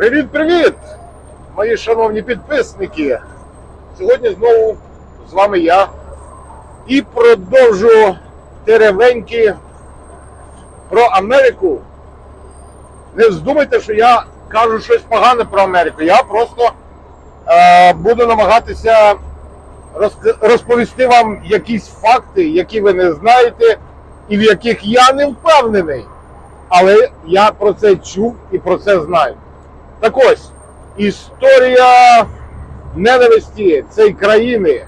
Привіт-привіт, мої шановні підписники. Сьогодні знову з вами я і продовжу теревеньки про Америку. Не здумайте, що я кажу щось погане про Америку. Я просто е, буду намагатися розповісти вам якісь факти, які ви не знаєте, і в яких я не впевнений. Але я про це чув і про це знаю. Так ось, історія ненависті цієї країни,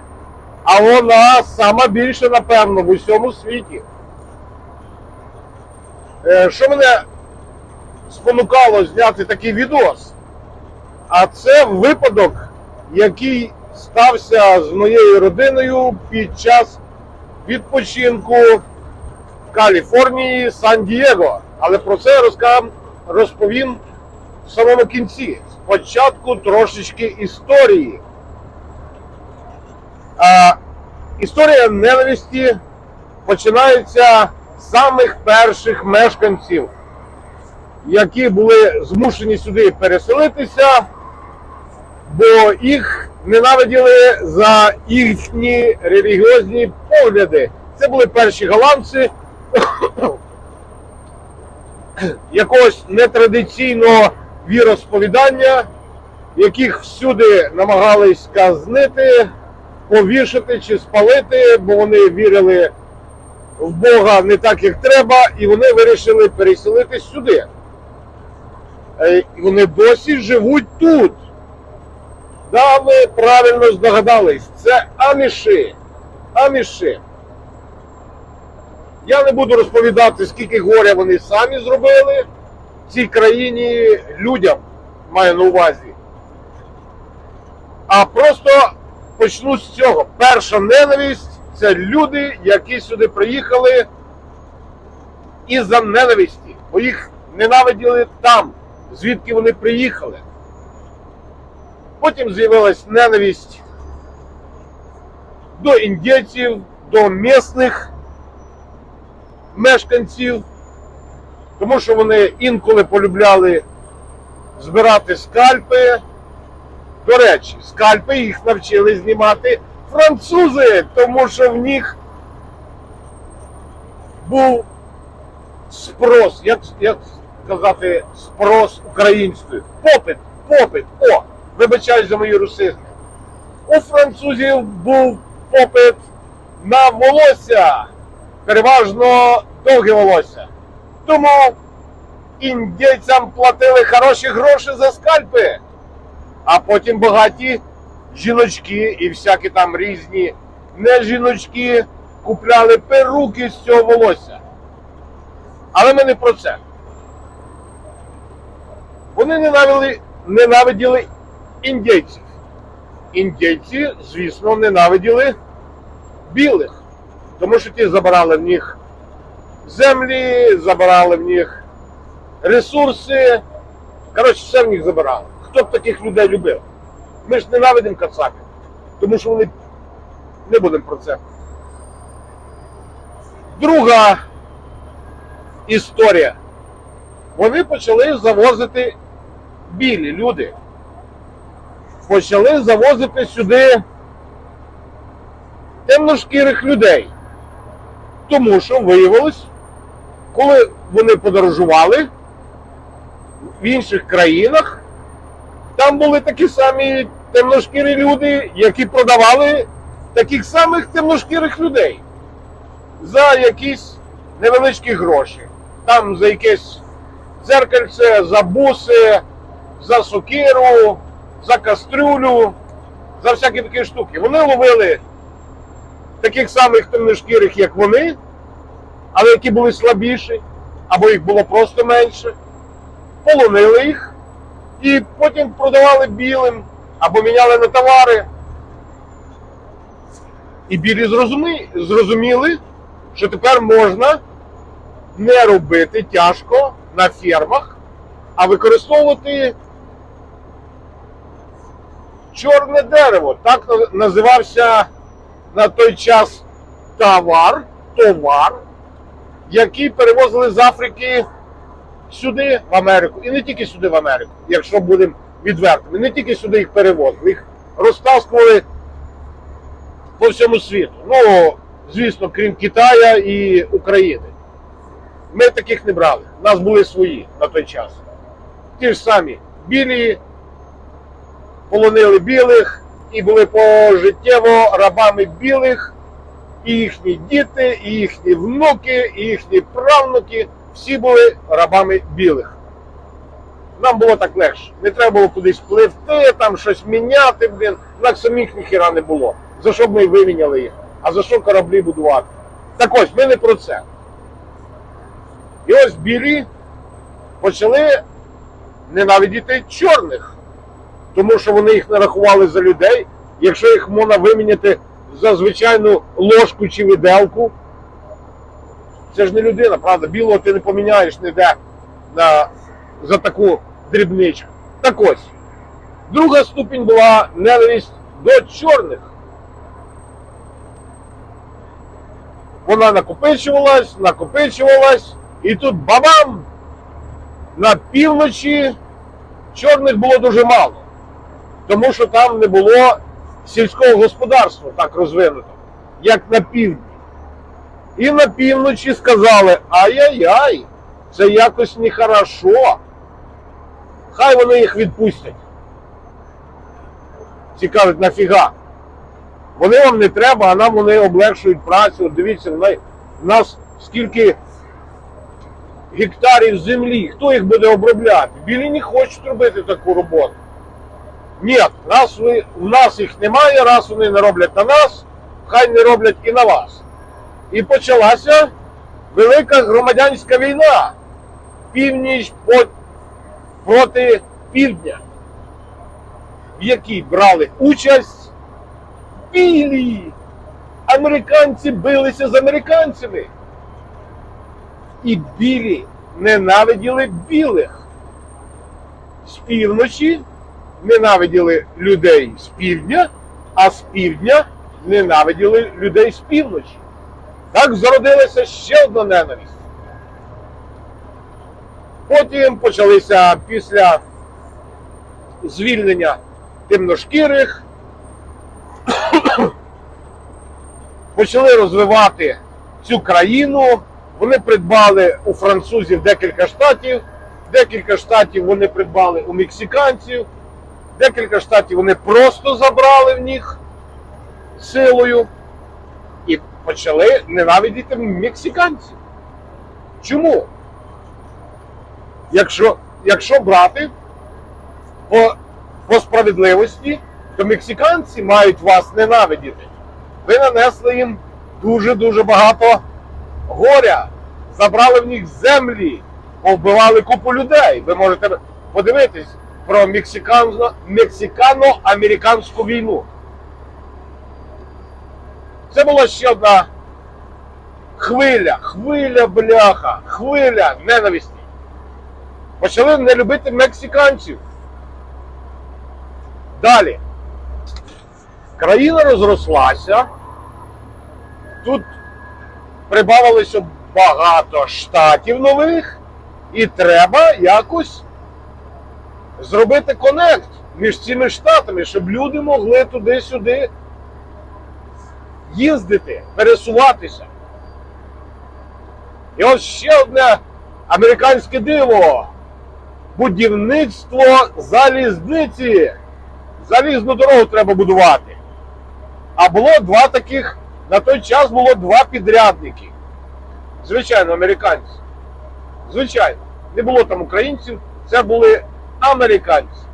а вона сама більша, напевно, в усьому світі. Е, Що мене спонукало зняти такий відос? А це випадок, який стався з моєю родиною під час відпочинку в Каліфорнії, Сан-Дієго. Але про це розповім в самому кінці. Спочатку трошечки історії. А, історія ненависті починається з самих перших мешканців, які були змушені сюди переселитися, бо їх ненавиділи за їхні релігіозні погляди. Це були перші голландці якогось нетрадиційного віросповідання, яких всюди намагались казнити, повішати чи спалити, бо вони вірили в Бога не так, як треба, і вони вирішили переселитись сюди. Е, вони досі живуть тут. Да, ви правильно здогадались, це аміші. Аміші. Я не буду розповідати, скільки горя вони самі зробили цій країні людям, маю на увазі. А просто почну з цього. Перша ненависть це люди, які сюди приїхали із-за ненависті, бо їх ненавиділи там, звідки вони приїхали. Потім з'явилась ненависть до індійців, до місних мешканців, тому що вони інколи полюбляли збирати скальпи. До речі, скальпи їх навчили знімати французи, тому що в них був спрос, як, як сказати, спрос українською. Попит, попит, о, вибачаюсь за мої русизми. У французів був попит на волосся переважно довге волосся. Тому індійцям платили хороші гроші за скальпи, а потім багаті жіночки і всякі там різні не жіночки купляли перуки з цього волосся. Але ми не про це. Вони ненавиділи, ненавиділи індійців. Індійці, звісно, ненавиділи білих. Тому що ті забирали в них землі, забирали в них ресурси. Коротше, все в них забирали. Хто б таких людей любив? Ми ж ненавидимо кацапів, тому що вони не будемо про це. Друга історія. Вони почали завозити білі люди. Почали завозити сюди темношкірих людей. Тому що виявилось, коли вони подорожували в інших країнах, там були такі самі темношкірі люди, які продавали таких самих темношкірих людей за якісь невеличкі гроші. Там за якесь дзеркальце, за буси, за сокиру, за кастрюлю, за всякі такі штуки. Вони ловили таких самих темношкірих, як вони, але які були слабіші, або їх було просто менше, полонили їх і потім продавали білим або міняли на товари. І білі зрозумі... зрозуміли, що тепер можна не робити тяжко на фермах, а використовувати чорне дерево. Так називався на той час товар, товар, який перевозили з Африки сюди, в Америку, і не тільки сюди, в Америку, якщо будемо відвертими, не тільки сюди їх перевозили, їх розтаскували по всьому світу. Ну, звісно, крім Китая і України. Ми таких не брали. У нас були свої на той час. Ті ж самі білі, полонили білих і були пожиттєво рабами білих, і їхні діти, і їхні внуки, і їхні правнуки. Всі були рабами білих. Нам було так легше. Не треба було кудись пливти, там щось міняти, блін. Нас самих ніхіра не було. За що б ми виміняли їх? А за що кораблі будувати? Так ось, ми не про це. І ось білі почали ненавидіти чорних, тому що вони їх не рахували за людей. Якщо їх можна виміняти за звичайну ложку чи виделку, це ж не людина, правда? Білого ти не поміняєш ніде на, за таку дрібничку. Так ось. Друга ступінь була ненависть до чорних. Вона накопичувалась, накопичувалась, і тут бабам! На півночі чорних було дуже мало, тому що там не було сільського господарства так розвинуто, як на півдні. І на півночі сказали: ай-яй-яй, це якось нехорошо. Хай вони їх відпустять. Цікавить, нафіга? Вони вам не треба, а нам вони облегшують працю. Дивіться, в нас скільки гектарів землі, хто їх буде обробляти? Білі не хочуть робити таку роботу. Ні, раз ви, в нас їх немає, раз вони не роблять на нас, хай не роблять і на вас. І почалася велика громадянська війна. Північ проти півдня, в якій брали участь білі. Американці билися з американцями. І білі ненавиділи білих. З півночі ненавиділи людей з півдня, а з півдня ненавиділи людей з півночі. Так зародилася ще одна ненависть. Потім почалися після звільнення темношкірих, почали розвивати цю країну. Вони придбали у французів декілька штатів, декілька штатів вони придбали у мексиканців, декілька штатів вони просто забрали в них силою і почали ненавидіти мексиканців. Чому? Якщо, якщо брати по, по справедливості, то мексиканці мають вас ненавидіти. Ви нанесли їм дуже-дуже багато горя, забрали в них землі, повбивали купу людей. Ви можете подивитись про мексикано- мексикано-американську війну. Це була ще одна хвиля, хвиля бляха, хвиля ненависті. Почали не любити мексиканців. Далі. Країна розрослася. Тут прибавилося багато штатів нових, і треба якось зробити конект між цими штатами, щоб люди могли туди-сюди їздити, пересуватися. І ось ще одне американське диво. Будівництво залізниці. Залізну дорогу треба будувати. А було два таких, на той час було два підрядники. Звичайно, американці. Звичайно, не було там українців, це були американці.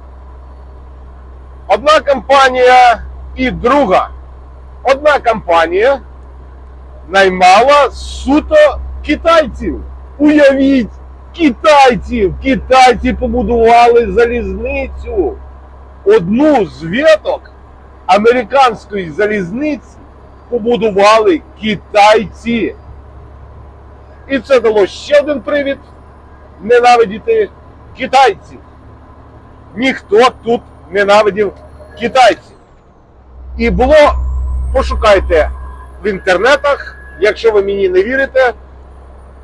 Одна компанія і друга. Одна компанія наймала суто китайців. Уявіть, китайців! Китайці побудували залізницю. Одну з веток американської залізниці побудували китайці. І це дало ще один привід ненавидіти китайців. Ніхто тут ненавидів китайців. І було, пошукайте в інтернетах, якщо ви мені не вірите,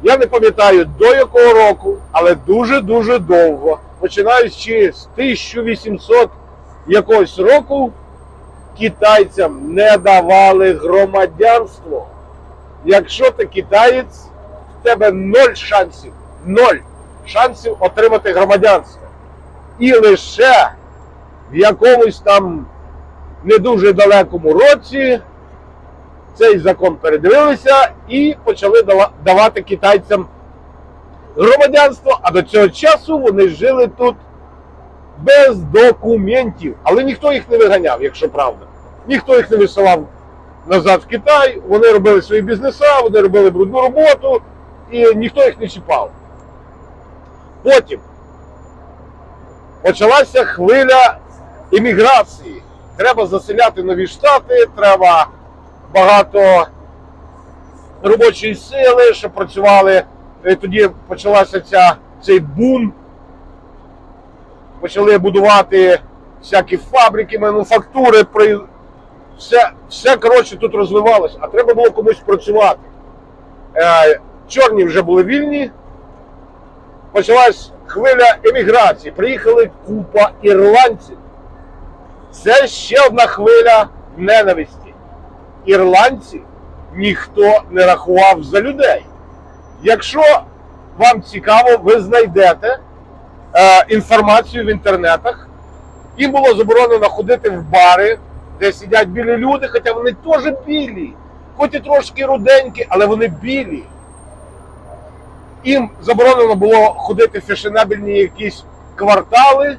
Я не пам'ятаю до якого року, але дуже-дуже довго, починаючи з 1800 якогось року, китайцям не давали громадянство. Якщо ти китаєць, в тебе ноль шансів, ноль шансів отримати громадянство. І лише в якомусь там не дуже далекому році цей закон передивилися і почали давати китайцям громадянство, а до цього часу вони жили тут без документів. Але ніхто їх не виганяв, якщо правда. Ніхто їх не висилав назад в Китай, вони робили свої бізнеса, вони робили брудну роботу, і ніхто їх не чіпав. Потім почалася хвиля імміграції. Треба заселяти нові штати, треба багато робочої сили, щоб працювали. І тоді почалася ця, цей бум. Почали будувати всякі фабрики, мануфактури, все, все коротше тут розвивалося, а треба було комусь працювати. Е, чорні вже були вільні, почалась хвиля еміграції. Приїхали купа ірландців. Це ще одна хвиля ненависті. Ірландців ніхто не рахував за людей. Якщо вам цікаво, ви знайдете е, інформацію в інтернетах. Їм було заборонено ходити в бари, де сидять білі люди, хоча вони теж білі, хоч і трошки руденькі, але вони білі. Їм заборонено було ходити в фешенебельні якісь квартали,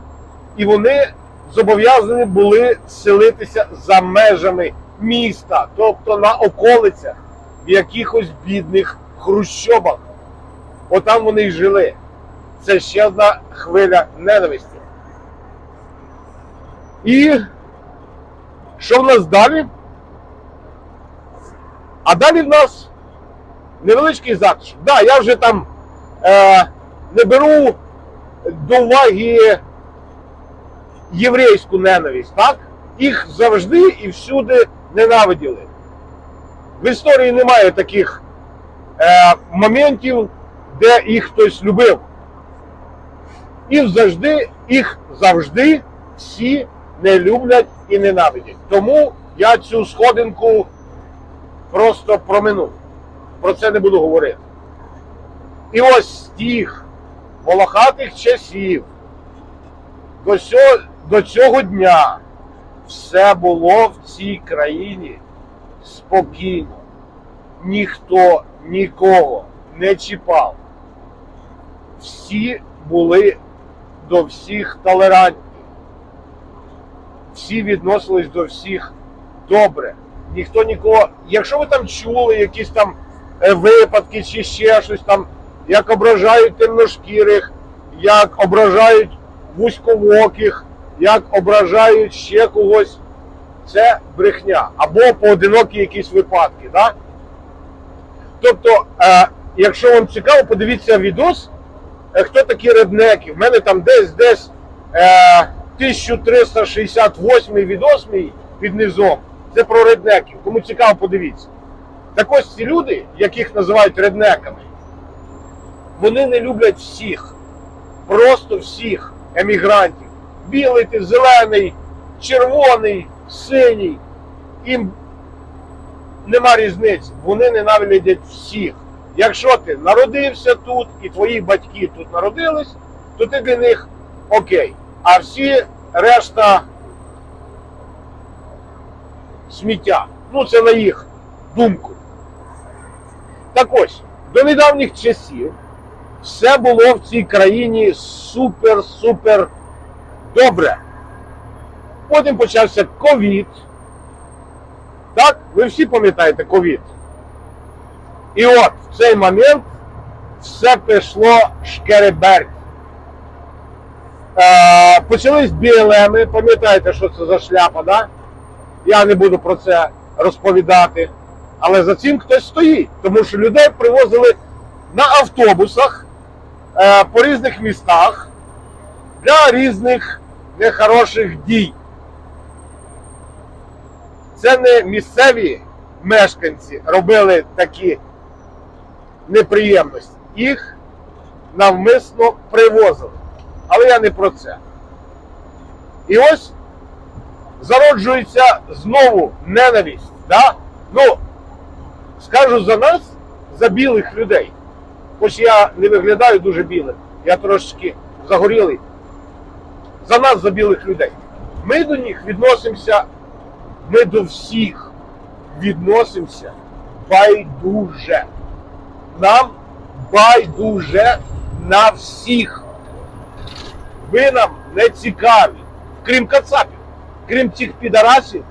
і вони зобов'язані були селитися за межами міста, тобто на околицях, в якихось бідних хрущобах. Отам вони й жили. Це ще одна хвиля ненависті. І що в нас далі? А далі в нас невеличкий затишок. Да, я вже там не беру до уваги єврейську ненависть, так? Їх завжди і всюди ненавиділи. В історії немає таких е, моментів, де їх хтось любив. І завжди, їх завжди всі не люблять і ненавидять. Тому я цю сходинку просто проминув. Про це не буду говорити. І ось з тих волохатих часів до цього, до цього дня все було в цій країні спокійно. Ніхто нікого не чіпав. Всі були до всіх толерантні. Всі відносились до всіх добре. Ніхто нікого. Якщо ви там чули якісь там е, випадки чи ще щось там, як ображають темношкірих, як ображають вузьковоких, як ображають ще когось, це брехня. Або поодинокі якісь випадки. Да? Тобто, е, якщо вам цікаво, подивіться відос, е, хто такі реднеки. В мене там десь десь е, 1368 відос мій під низом. Це про реднеків. Кому цікаво, подивіться. Так ось ці люди, яких називають реднеками, вони не люблять всіх, просто всіх емігрантів. Білий ти, зелений, червоний, синій. Їм нема різниці. Вони ненавидять всіх. Якщо ти народився тут і твої батьки тут народились, то ти для них окей. А всі решта сміття. Ну, це на їх думку. Так ось, до недавніх часів все було в цій країні супер-супер добре. Потім почався ковід. Так, ви всі пам'ятаєте ковід. І от в цей момент все пішло шкереберть. Е, почались BLM, пам'ятаєте, що це за шляпа, да? Я не буду про це розповідати. Але за цим хтось стоїть, тому що людей привозили на автобусах по різних містах для різних нехороших дій. Це не місцеві мешканці робили такі неприємності. Їх навмисно привозили. Але я не про це. І ось зароджується знову ненависть. Да? Ну, скажу за нас, за білих людей. Хоч я не виглядаю дуже білим, я трошечки загорілий. За нас, за білих людей. Ми до них відносимося, ми до всіх відносимося байдуже. Нам байдуже на всіх. Ви нам не цікаві. Крім кацапів, крім цих підарасів,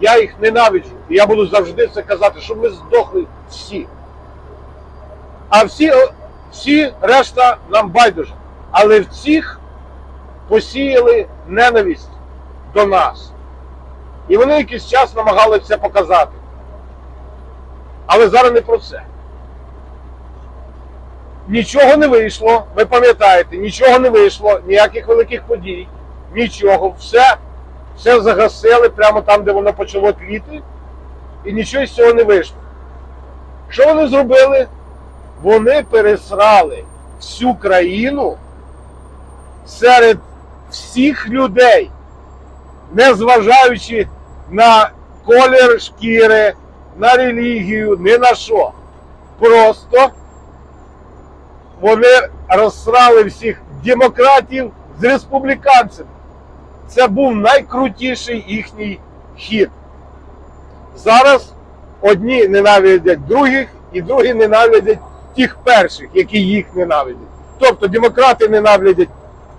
я їх ненавиджу. І я буду завжди це казати, щоб ви здохли всі. А всі, всі решта нам байдуже. Але в цих посіяли ненависть до нас. І вони якийсь час намагалися показати. Але зараз не про це. Нічого не вийшло, ви пам'ятаєте, нічого не вийшло, ніяких великих подій, нічого. Все, все загасили прямо там, де воно почало тліти, і нічого з цього не вийшло. Що вони зробили? Вони пересрали всю країну серед всіх людей, незважаючи на колір шкіри, на релігію, ні на що. Просто вони розсрали всіх демократів з республіканцями. Це був найкрутіший їхній хід. Зараз одні ненавидять других, і другі ненавидять тих перших, які їх ненавидять. Тобто демократи ненавидять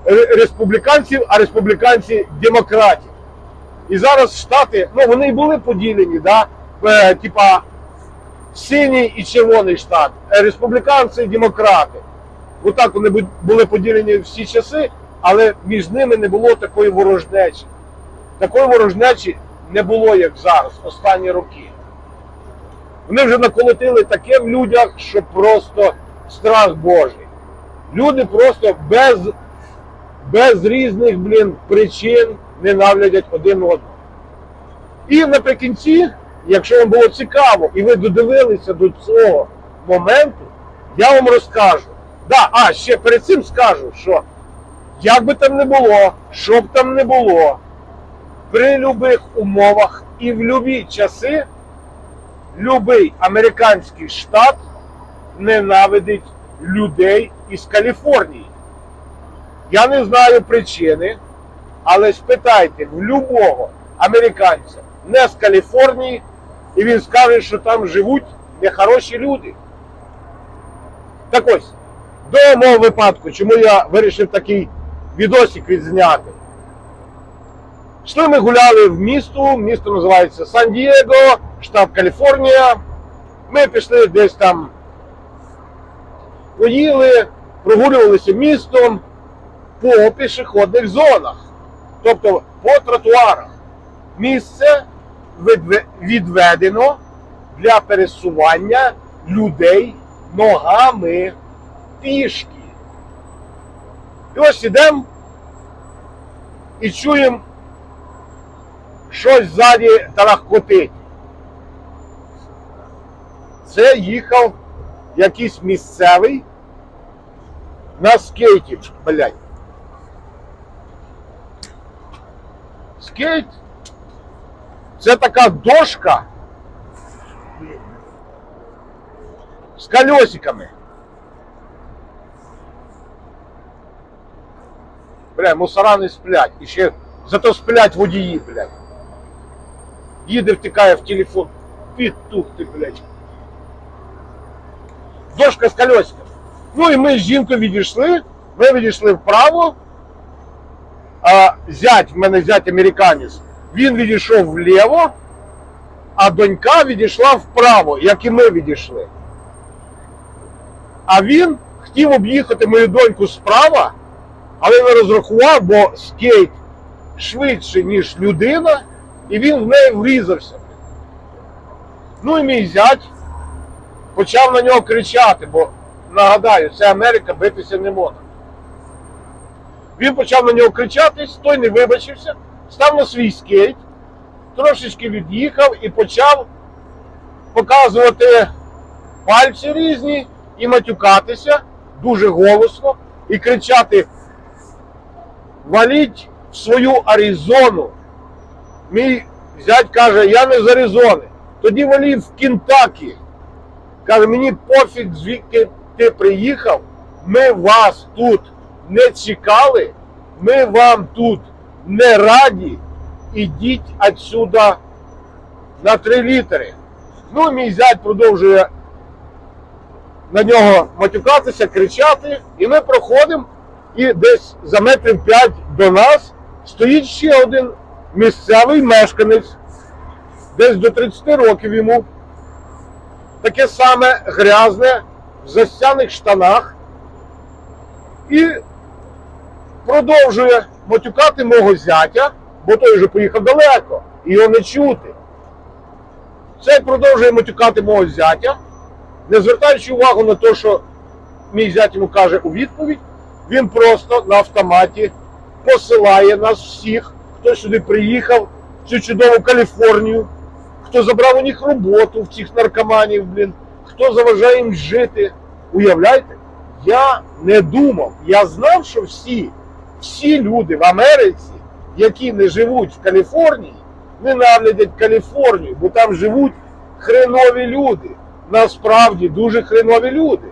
ре- республіканців, а республіканці демократів. І зараз Штати, ну вони й були поділені, да? е, типа синій і червоний штат, е, республіканці і демократи. Отак вони були поділені всі часи, але між ними не було такої ворожнечі. Такої ворожнечі не було, як зараз, останні роки. Вони вже наколотили таке в людях, що просто страх Божий. Люди просто без, без різних блін, причин ненавидять один одного. І наприкінці, якщо вам було цікаво і ви додивилися до цього моменту, я вам розкажу. Да, а ще перед цим скажу, що як би там не було, що б там не було, при будь-яких умовах і в будь-які часи любий американський штат ненавидить людей із Каліфорнії. Я не знаю причини, але спитайте в любого американця не з Каліфорнії, і він скаже, що там живуть нехороші люди. Так ось, до мого випадку, чому я вирішив такий відосик відзняти. Йшли ми гуляли в місто, місто називається Сан-Дієго, штат Каліфорнія. Ми пішли десь там, поїли, прогулювалися містом по пішохідних зонах, тобто по тротуарах. Місце відведено для пересування людей ногами пішки. І ось ідемо і чуємо щось ззаді тарахкотить. Це їхав якийсь місцевий на скейті, блядь. Скейт це така дошка з колесиками. Бля, мусора не сплять. І ще зато сплять водії, блядь. Їде, втикає в телефон. Петух ти, блядь. Дошка з колесиками. Ну і ми з жінкою відійшли. Ми відійшли вправо. А зять, в мене зять американець, він відійшов вліво, а донька відійшла вправо, як і ми відійшли. А він хотів об'їхати мою доньку справа, але не розрахував, бо скейт швидше, ніж людина, і він в неї врізався. Ну і мій зять почав на нього кричати, бо нагадаю, це Америка, битися не можна. Він почав на нього кричати, той не вибачився, став на свій скейт, трошечки від'їхав і почав показувати пальці різні і матюкатися дуже голосно і кричати: валіть в свою Аризону. Мій зять каже, я не з Аризони. Тоді валіть в Кентакі. Каже, мені пофіг, звідки ти приїхав. Ми вас тут не чекали, ми вам тут не раді. Ідіть отсюда на три літери. Ну, мій зять продовжує на нього матюкатися, кричати, і ми проходимо, і десь за метрів п'ять до нас стоїть ще один місцевий мешканець, десь до 30 років йому. Таке саме грязне, в застяних штанах, і продовжує матюкати мого зятя, бо той вже поїхав далеко, і його не чути. Цей продовжує матюкати мого зятя, не звертаючи увагу на те, що мій зять йому каже у відповідь, він просто на автоматі посилає нас всіх, хто сюди приїхав, в цю чудову Каліфорнію, хто забрав у них роботу в цих наркоманів, блін, хто заважає їм жити. Уявляєте? Я не думав, я знав, що всі, всі люди в Америці, які не живуть в Каліфорнії, ненавидять Каліфорнію, бо там живуть хренові люди. Насправді дуже хренові люди.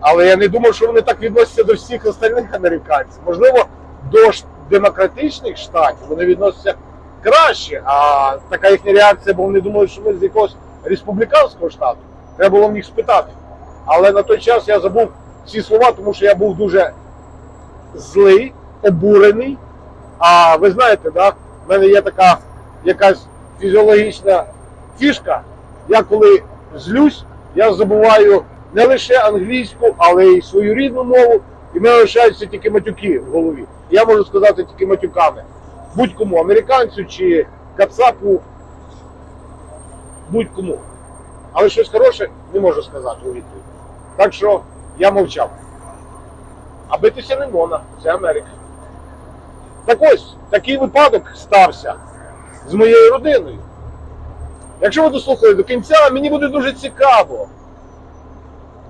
Але я не думав, що вони так відносяться до всіх остальних американців. Можливо, до демократичних штатів вони відносяться краще, а така їхня реакція, бо вони думали, що ми з якогось республіканського штату. Треба було в них спитати. Але на той час я забув ці слова, тому що я був дуже злий, обурений. А ви знаєте, да, в мене є така якась фізіологічна фішка. Я коли злюсь, я забуваю не лише англійську, але й свою рідну мову, і мене лишаються тільки матюки в голові. Я можу сказати тільки матюками. Будь-кому, американцю чи кацапу, будь-кому. Але щось хороше не можу сказати у відповідь. Так що я мовчав. А битися не можна, це Америка. Так ось, такий випадок стався з моєю родиною. Якщо ви дослухали до кінця, мені буде дуже цікаво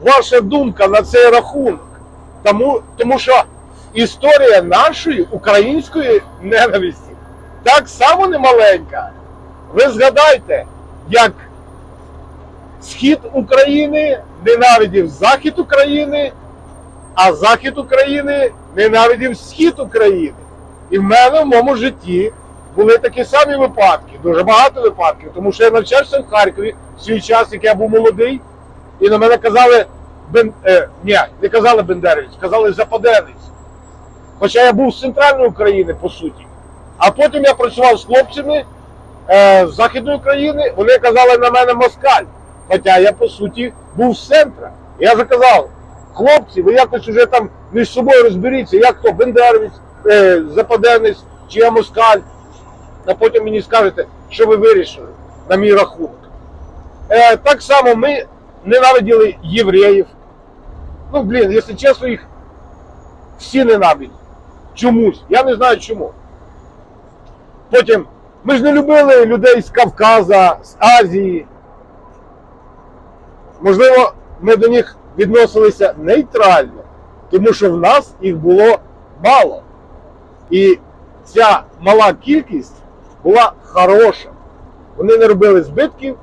ваша думка на цей рахунок. Тому, тому що історія нашої української ненависті так само немаленька. Ви згадайте, як схід України ненавидів захід України, а захід України ненавидів схід України. І в мене в моєму житті були такі самі випадки, дуже багато випадків, тому що я навчався в Харкові в свій час, як я був молодий, і на мене казали Бен... е, ні, не казали Бендеровець, казали Западенець. Хоча я був з центральної України, по суті. А потім я працював з хлопцями е, з Західної України, вони казали на мене москаль. Хоча я, по суті, був з центра. Я вже казав, хлопці, ви якось вже там між собою розберіться, як хто Бендеровець, е, Западенець, чи я москаль. А потім мені скажете, що ви вирішили на мій рахунок. Е, так само ми ненавиділи євреїв. Ну, блін, якщо чесно, їх всі ненавидять. Чомусь. Я не знаю чому. Потім ми ж не любили людей з Кавказа, з Азії. Можливо, ми до них відносилися нейтрально, тому що в нас їх було мало. І ця мала кількість була хороша. Вони не робили збитків,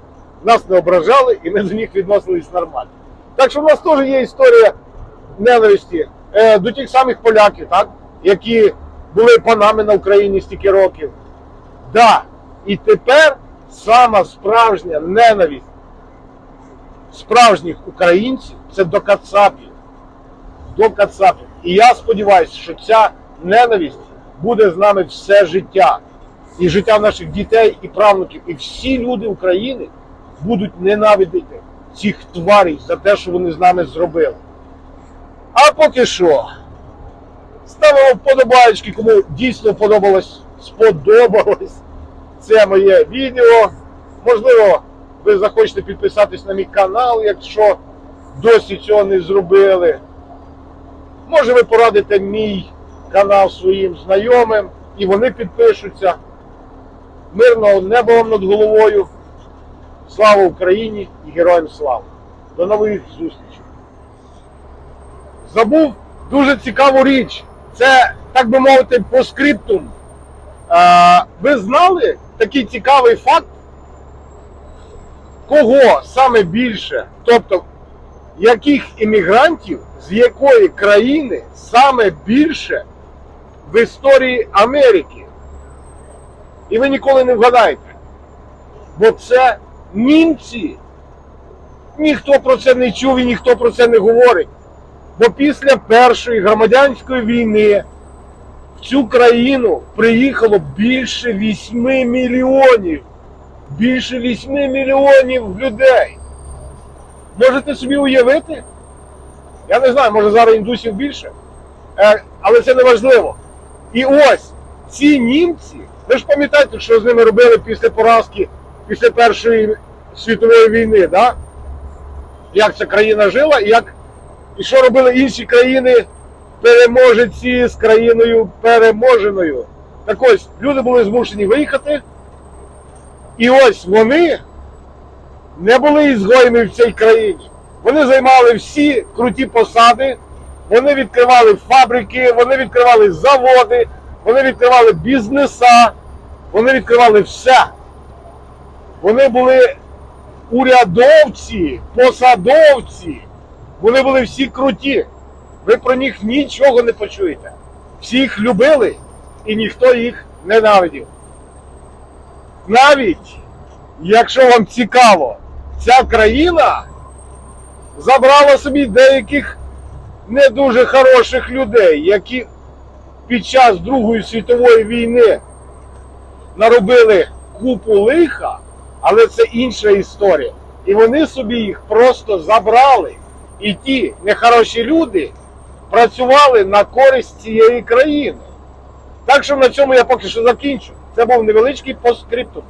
нас не ображали і ми до них відносились нормально. Так що в нас теж є історія ненависті е, до тих самих поляків, так? які були панами на Україні стільки років. Да. І тепер сама справжня ненависть справжніх українців це до Кацапів. До Кацапів. І я сподіваюся, що ця ненависть буде з нами все життя. І життя наших дітей і правнуків. І всі люди України будуть ненавидіти цих тварей за те, що вони з нами зробили. А поки що, ставимо вподобаєчки, кому дійсно подобалось, сподобалось це моє відео. Можливо, ви захочете підписатись на мій канал, якщо досі цього не зробили. Може ви порадите мій канал своїм знайомим і вони підпишуться. Мирного неба вам над головою. Слава Україні і героям слава! До нових зустрічей. Забув дуже цікаву річ. Це, так би мовити, по скриптум. Ви знали такий цікавий факт, кого саме більше, тобто яких іммігрантів з якої країни саме більше в історії Америки? І ви ніколи не вгадаєте. Бо це німці. Ніхто про це не чув і ніхто про це не говорить. Бо після Першої громадянської війни в цю країну приїхало більше 8 мільйонів. Більше 8 мільйонів людей. Можете собі уявити? Я не знаю, може зараз індусів більше. Е, але це не важливо. І ось ці німці, ви ж пам'ятаєте, що з ними робили після поразки, після Першої світової війни, да? як ця країна жила, і як і що робили інші країни переможеці з країною переможеною. Так ось, люди були змушені виїхати. І ось вони не були ізгоями в цій країні. Вони займали всі круті посади, вони відкривали фабрики, вони відкривали заводи, вони відкривали бізнеса, вони відкривали все. Вони були урядовці, посадовці. Вони були всі круті. Ви про них нічого не почуєте. Всі їх любили і ніхто їх ненавидів. Навіть, якщо вам цікаво, ця країна забрала собі деяких не дуже хороших людей, які під час Другої світової війни наробили купу лиха, але це інша історія. І вони собі їх просто забрали. І ті нехороші люди працювали на користь цієї країни. Так що на цьому я поки що закінчу. Це був невеличкий постскриптум.